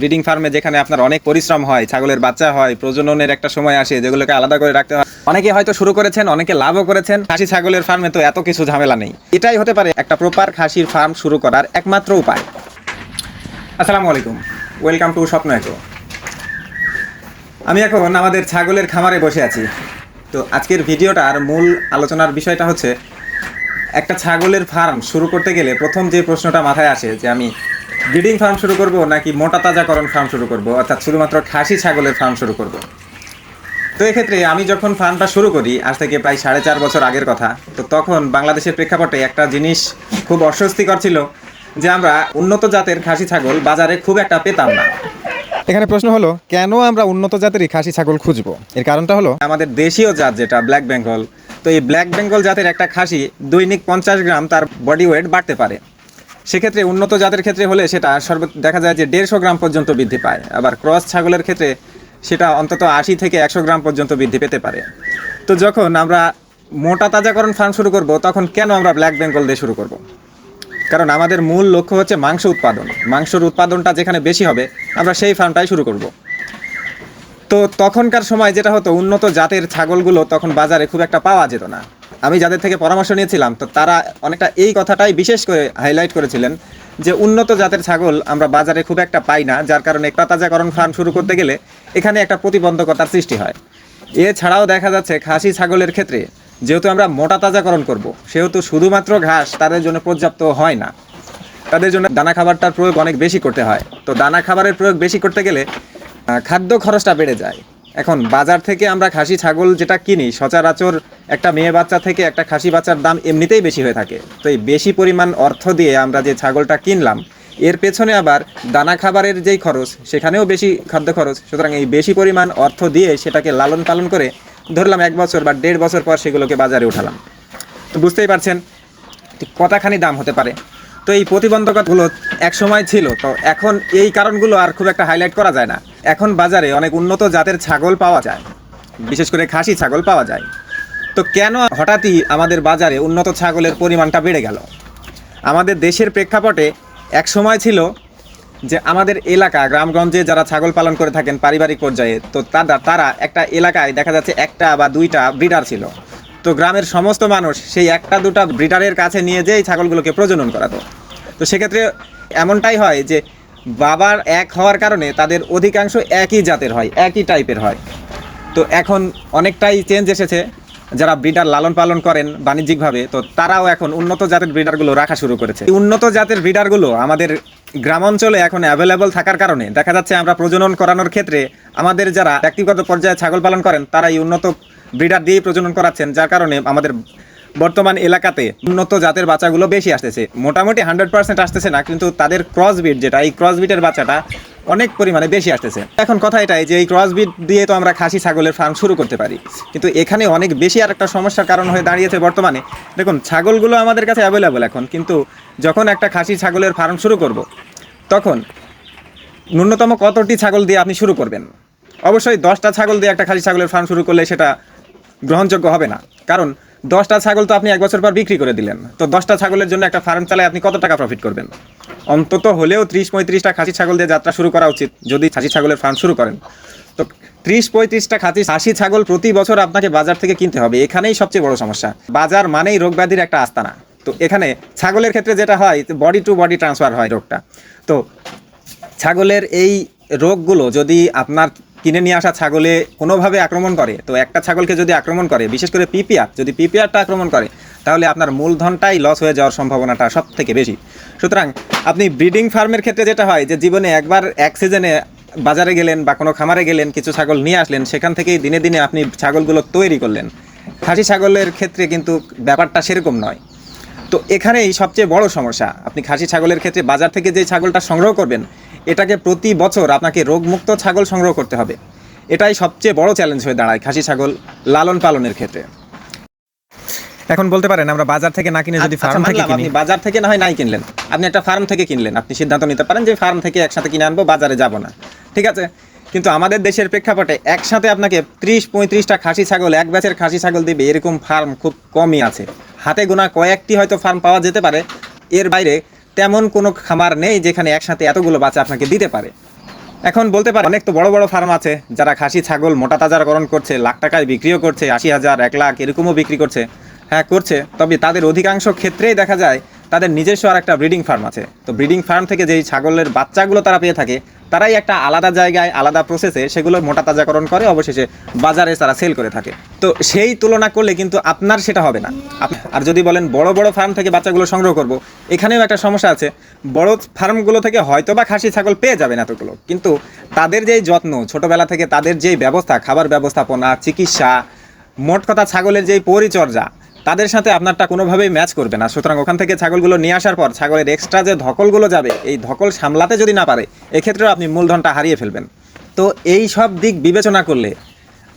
Breeding ফার্মে যেখানে আপনার অনেক পরিশ্রম হয়, ছাগলের বাচ্চা হয়, প্রজননের একটা সময় আসে, যেগুলোকে আলাদা করে রাখতে হয়। অনেকে হয়তো শুরু করেছেন, অনেকে লাভও করেছেন। খাসি ছাগলের ফার্মে তো এত কিছু ঝামেলা নেই। এটাই হতে পারে একটা প্রপার খাসির ফার্ম শুরু করার একমাত্র উপায়। আসসালামু আলাইকুম। ওয়েলকাম টু স্বপ্ন একো আমি এখন আমাদের ছাগলের খামারে বসে আছি। তো আজকের ভিডিওটার মূল আলোচনার বিষয়টা হচ্ছে, একটা ছাগলের ফার্ম শুরু করতে গেলে প্রথম যে প্রশ্নটা মাথায় আসে যে আমি ব্রিডিং ফার্ম শুরু করব নাকি মোটা তাজাকরণ ফার্ম শুরু করব? অর্থাৎ শুধুমাত্র খাসি ছাগলের ফার্ম শুরু করব। তো এক্ষেত্রে আমি যখন ফার্মটা শুরু করি আজ থেকে প্রায় সাড়ে চার বছর আগের কথা তো তখন বাংলাদেশের প্রেক্ষাপটে একটা জিনিস খুব অস্বস্তিকর ছিল যে আমরা উন্নত জাতের খাসি ছাগল বাজারে খুব একটা পেতাম না। এখানে প্রশ্ন হলো কেন আমরা উন্নত জাতেরই খাসি ছাগল খুঁজবো? এর কারণটা হলো আমাদের দেশীয় জাত যেটা ব্ল্যাক বেঙ্গল তো এই ব্ল্যাক বেঙ্গল জাতের একটা খাসি দৈনিক পঞ্চাশ গ্রাম তার বডি ওয়েট বাড়তে পারে। সেক্ষেত্রে উন্নত জাতের ক্ষেত্রে হলে সেটা সর্ব দেখা যায় যে দেড়শো গ্রাম পর্যন্ত বৃদ্ধি পায়। আবার ক্রস ছাগলের ক্ষেত্রে সেটা অন্তত আশি থেকে একশো গ্রাম পর্যন্ত বৃদ্ধি পেতে পারে। তো যখন আমরা মোটা তাজাকরণ ফার্ম শুরু করব, তখন কেন আমরা ব্ল্যাক বেঙ্গল দিয়ে শুরু করব? কারণ আমাদের মূল লক্ষ্য হচ্ছে মাংস উৎপাদন। মাংসর উৎপাদনটা যেখানে বেশি হবে, আমরা সেই ফার্মটাই শুরু করব। তো তখনকার সময় যেটা হতো, উন্নত জাতের ছাগলগুলো তখন বাজারে খুব একটা পাওয়া যেত না। আমি যাদের থেকে পরামর্শ নিয়েছিলাম, তো তারা অনেকটা এই কথাটাই বিশেষ করে হাইলাইট করেছিলেন যে উন্নত জাতের ছাগল আমরা বাজারে খুব একটা পাই না, যার কারণে তাজাকরণ ফার্ম শুরু করতে গেলে এখানে একটা প্রতিবন্ধকতার সৃষ্টি হয়। এছাড়াও দেখা যাচ্ছে খাসি ছাগলের ক্ষেত্রে যেহেতু আমরা মোটা তাজাকরণ করব, সেহেতু শুধুমাত্র ঘাস তাদের জন্য পর্যাপ্ত হয় না। তাদের জন্য দানা খাবারটার প্রয়োগ অনেক বেশি করতে হয়। তো দানা খাবারের প্রয়োগ বেশি করতে গেলে খাদ্য খরচটা বেড়ে যায়। এখন বাজার থেকে আমরা খাসি ছাগল যেটা কিনি, সচরাচর একটা মেয়ে বাচ্চা থেকে একটা খাসি বাচ্চার দাম এমনিতেই বেশি হয়ে থাকে। তো এই বেশি পরিমাণ অর্থ দিয়ে আমরা যে ছাগলটা কিনলাম, এর পেছনে আবার দানা খাবারের যেই খরচ, সেখানেও বেশি খাদ্য খরচ। সুতরাং এই বেশি পরিমাণ অর্থ দিয়ে সেটাকে লালন পালন করে ধরলাম এক বছর বা দেড় বছর পর সেগুলোকে বাজারে উঠালাম। তো বুঝতেই পারছেন কতখানি দাম হতে পারে। তো এই প্রতিবন্ধকতাগুলো এক সময় ছিল, তো এখন এই কারণগুলো আর খুব একটা হাইলাইট করা যায় না। এখন বাজারে অনেক উন্নত জাতের ছাগল পাওয়া যায়। বিশেষ করে খাসি ছাগল পাওয়া যায়। তো কেন হঠাৎই আমাদের বাজারে উন্নত ছাগলের পরিমাণটা বেড়ে গেল? আমাদের দেশের প্রেক্ষাপটে এক সময় ছিল যে আমাদের এলাকা, গ্রামগঞ্জে যারা ছাগল পালন করে থাকেন পারিবারিক পর্যায়ে, তো তারা তারা একটা এলাকায় দেখা যাচ্ছে একটা বা দুইটা ব্রিডার ছিল। তো গ্রামের সমস্ত মানুষ সেই একটা, দুটা ব্রিডারের কাছে নিয়ে যেয়ে ছাগলগুলোকে প্রজনন করাতো। তো সেক্ষেত্রে এমনটাই হয় যে বাবার এক হওয়ার কারণে তাদের অধিকাংশ একই জাতের হয়, একই টাইপের হয়। তো এখন অনেকটাই চেঞ্জ এসেছে। যারা ব্রিডার লালন পালন করেন বাণিজ্যিকভাবে, তো তারাও এখন উন্নত জাতের ব্রিডারগুলো রাখা শুরু করেছে। উন্নত জাতের ব্রিডারগুলো আমাদের গ্রামাঞ্চলে এখন অ্যাভেলেবল থাকার কারণে দেখা যাচ্ছে আমরা প্রজনন করানোর ক্ষেত্রে আমাদের যারা ব্যক্তিগত পর্যায়ে ছাগল পালন করেন, তারা এই উন্নত ব্রিডার দিয়েই প্রজনন করাচ্ছেন, যার কারণে আমাদের বর্তমান এলাকাতে উন্নত জাতের বাচ্চাগুলো বেশি আসতেছে। মোটামুটি হান্ড্রেড পার্সেন্ট আসতেছে না, কিন্তু তাদের ক্রসবিট যেটা, এই ক্রসবিটের বাচ্চাটা অনেক পরিমাণে বেশি আসতেছে। এখন কথা এটাই যে এই ক্রসবিট দিয়ে তো আমরা খাসি, ছাগলের ফার্ম শুরু করতে পারি। কিন্তু এখানে অনেক বেশি আর একটা সমস্যার কারণ হয়ে দাঁড়িয়েছে বর্তমানে। দেখুন, ছাগলগুলো আমাদের কাছে অ্যাভেলেবল এখন, কিন্তু যখন একটা খাসি, ছাগলের ফার্ম শুরু করব, তখন ন্যূনতম কতটি ছাগল দিয়ে আপনি শুরু করবেন? অবশ্যই দশটা ছাগল দিয়ে একটা খাসি, ছাগলের ফার্ম শুরু করলে সেটা গ্রহণযোগ্য হবে না। কারণ দশটা ছাগল তো আপনি এক বছর পর বিক্রি করে দিলেন। তো দশটা ছাগলের জন্য একটা ফার্ম চালায় আপনি কত টাকা প্রফিট করবেন? অন্তত হলেও ত্রিশ পঁয়ত্রিশটা খাসি ছাগল দিয়ে যাত্রা শুরু করা উচিত, যদি খাসি ছাগলের ফার্ম শুরু করেন। তো ত্রিশ পঁয়ত্রিশটা খাসি খাসি ছাগল প্রতি বছর আপনাকে বাজার থেকে কিনতে হবে। এখানেই সবচেয়ে বড় সমস্যা। বাজার মানেই রোগ ব্যাধির একটা আস্তানা। তো এখানে ছাগলের ক্ষেত্রে যেটা হয় বডি টু বডি ট্রান্সফার হয় রোগটা। তো ছাগলের এই রোগগুলো যদি আপনার কিনে নিয়ে আসা ছাগলে কোনোভাবে আক্রমণ করে, তো একটা ছাগলকে যদি আক্রমণ করে, বিশেষ করে পিপিআর, যদি পিপিআরটা আক্রমণ করে, তাহলে আপনার মূলধনটাই লস হয়ে যাওয়ার সম্ভাবনাটা সব থেকে বেশি। সুতরাং আপনি ব্রিডিং ফার্মের ক্ষেত্রে যেটা হয়, যে জীবনে একবার এক সিজনে বাজারে গেলেন বা কোনো খামারে গেলেন, কিছু ছাগল নিয়ে আসলেন, সেখান থেকেই দিনে দিনে আপনি ছাগলগুলো তৈরি করলেন। খাসি ছাগলের ক্ষেত্রে কিন্তু ব্যাপারটা সেরকম নয়। তো এখানেই সবচেয়ে বড় সমস্যা, আপনি খাসি ছাগলের ক্ষেত্রে বাজার থেকে যে ছাগলটা সংগ্রহ করবেন এটাকে প্রতি বছর আপনাকে রোগমুক্ত ছাগল সংগ্রহ করতে হবে। এটাই সবচেয়ে বড় চ্যালেঞ্জ হয়ে দাঁড়ায় খাসি ছাগল লালন পালনের ক্ষেত্রে। এখন বলতে পারেন আমরা বাজার থেকে না কিনে যদি আচ্ছা, ফার্ম থেকে কিনি। আপনি বাজার থেকে না হয় নাই কিনলেন। আপনি একটা ফার্ম থেকে কিনলেন। আপনি সিদ্ধান্ত নিতে পারেন যে ফার্ম থেকে একসাথে কিনে আনব বাজারে যাব না। ঠিক আছে? কিন্তু আমাদের দেশের প্রেক্ষাপটে একসাথে আপনাকে ত্রিশ পঁয়ত্রিশটা খাসি ছাগল এক ব্যাচের খাসি ছাগল দিবে এরকম ফার্ম খুব কমই আছে। হাতে গোনা কয়েকটি হয়তো ফার্ম পাওয়া যেতে পারে। এর বাইরে তেমন কোনো খামার নেই যেখানে একসাথে এতগুলো বাচ্চা আপনাকে দিতে পারে। এখন বলতে পারে অনেক তো বড় বড় ফার্ম আছে, যারা খাসি, ছাগল মোটা তাজারকরণ করছে, লাখ টাকায় বিক্রিও করছে, আশি হাজার, এক লাখ এরকমও বিক্রি করছে। হ্যাঁ করছে। তবে তাদের অধিকাংশ ক্ষেত্রেই দেখা যায় তাদের নিজস্ব আর একটা ব্রিডিং ফার্ম আছে। তো ব্রিডিং ফার্ম থেকে যেই ছাগলের বাচ্চাগুলো তারা পেয়ে থাকে, তারাই একটা আলাদা জায়গায়, আলাদা প্রসেসে সেগুলো মোটা তাজাকরণ করে, অবশেষে বাজারে তারা সেল করে থাকে। তো সেই তুলনা করলে কিন্তু আপনার সেটা হবে না। আর যদি বলেন বড় বড় ফার্ম থেকে বাচ্চাগুলো সংগ্রহ করব, এখানেও একটা সমস্যা আছে। বড় ফার্মগুলো থেকে হয়তো বা খাসি ছাগল পেয়ে যাবেন এতগুলো। কিন্তু তাদের যেই যত্ন, ছোটবেলা থেকে তাদের যেই ব্যবস্থা, খাবার ব্যবস্থাপনা, চিকিৎসা, মোট কথা ছাগলের যেই পরিচর্যা তাদের সাথে আপনারটা কোনোভাবেই ম্যাচ করবে না। সুতরাং ওখান থেকে ছাগলগুলো নিয়ে আসার পর ছাগলের এক্সট্রা যে ধকলগুলো যাবে, এই ধকল সামলাতে যদি না পারে, এক্ষেত্রেও আপনি মূলধনটা হারিয়ে ফেলবেন। তো এই সব দিক বিবেচনা করলে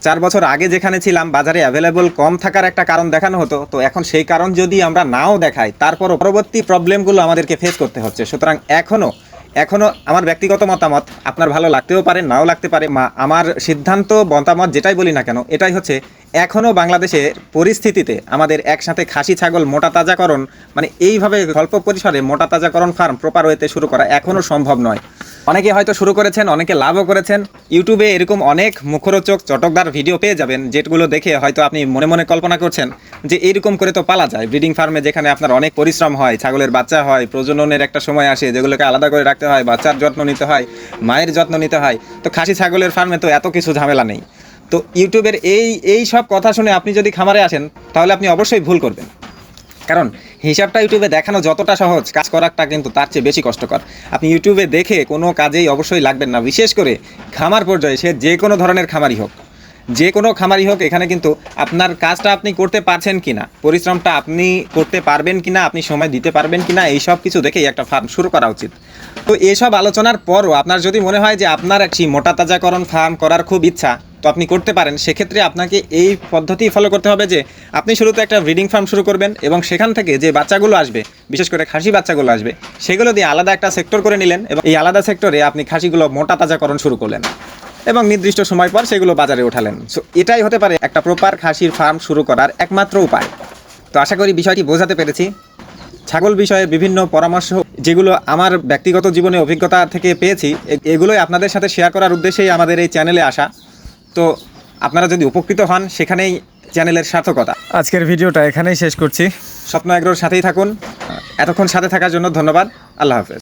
চার বছর আগে যেখানে ছিলাম, বাজারে অ্যাভেলেবল কম থাকার একটা কারণ দেখানো হতো। তো এখন সেই কারণ যদি আমরা নাও দেখাই তারপর পরবর্তী প্রবলেমগুলো আমাদেরকে ফেস করতে হচ্ছে। সুতরাং এখনও এখনও আমার ব্যক্তিগত মতামত, আপনার ভালো লাগতেও পারে, নাও লাগতে পারে, মা, আমার সিদ্ধান্ত, মতামত যেটাই বলি না কেন, এটাই হচ্ছে এখনও বাংলাদেশের পরিস্থিতিতে আমাদের একসাথে খাসি ছাগল মোটা তাজাকরণ মানে এইভাবে স্বল্প পরিসরে মোটা তাজাকরণ ফার্ম প্রপার ওয়েতে শুরু করা এখনও সম্ভব নয়। অনেকে হয়তো শুরু করেছেন, অনেকে লাভও করেছেন। ইউটিউবে এরকম অনেক মুখরোচক, চটকদার ভিডিও পেয়ে যাবেন, যেগুলো দেখে হয়তো আপনি মনে মনে কল্পনা করছেন যে এরকম করে তো পালা যায়। ব্রিডিং ফার্মে যেখানে আপনার অনেক পরিশ্রম হয়, ছাগলের বাচ্চা হয়, প্রজননের একটা সময় আসে, যেগুলোকে আলাদা করে রাখতে হয়, বাচ্চার যত্ন নিতে হয়, মায়ের যত্ন নিতে হয়। তো খাসি ছাগলের ফার্মে তো এত কিছু ঝামেলা নেই। তো ইউটিউবের এই এই সব কথা শুনে আপনি যদি খামারে আসেন, তাহলে আপনি অবশ্যই ভুল করবেন। কারণ হিসাবটা ইউটিউবে দেখানো যতটা সহজ, কাজ করাটা কিন্তু তার চেয়ে বেশি কষ্টকর। আপনি ইউটিউবে দেখে কোনো কাজেই অবশ্যই লাগবেন না। বিশেষ করে খামার পর্যায়ে সে যে কোনো ধরনের খামারই হোক। যে কোনো খামারই হোক, এখানে কিন্তু আপনার কাজটা আপনি করতে পারছেন কি না পরিশ্রমটা আপনি করতে পারবেন কি না আপনি সময় দিতে পারবেন কি না এইসব কিছু দেখেই একটা ফার্ম শুরু করা উচিত। তো এসব আলোচনার পরও আপনার যদি মনে হয় যে আপনার একটি মোটা তাজাকরণ ফার্ম করার খুব ইচ্ছা, তো আপনি করতে পারেন। সেক্ষেত্রে আপনাকে এই পদ্ধতি ফলো করতে হবে যে, আপনি শুরুতে একটা ব্রিডিং ফার্ম শুরু করবেন এবং সেখান থেকে যে বাচ্চাগুলো আসবে, বিশেষ করে খাসি বাচ্চাগুলো আসবে, সেগুলো দিয়ে আলাদা একটা সেক্টর করে নিলেন এবং এই আলাদা সেক্টরে আপনি খাসিগুলো মোটা তাজাকরণ শুরু করলেন এবং নির্দিষ্ট সময় পর সেগুলো বাজারে ওঠালেন সো এটাই হতে পারে একটা প্রপার খাসির ফার্ম শুরু করার একমাত্র উপায়। তো আশা করি বিষয়টি বোঝাতে পেরেছি। ছাগল বিষয়ে বিভিন্ন পরামর্শ যেগুলো আমার ব্যক্তিগত জীবনে অভিজ্ঞতা থেকে পেয়েছি এগুলোই আপনাদের সাথে শেয়ার করার উদ্দেশ্যেই আমাদের এই চ্যানেলে আসা। তো আপনারা যদি উপকৃত হন সেখানেই চ্যানেলের সার্থকতা। আজকের ভিডিওটা এখানেই শেষ করছি। স্বপ্ন এগ্রোর সাথেই থাকুন। এতক্ষণ সাথে থাকার জন্য ধন্যবাদ। আল্লাহ হাফেজ।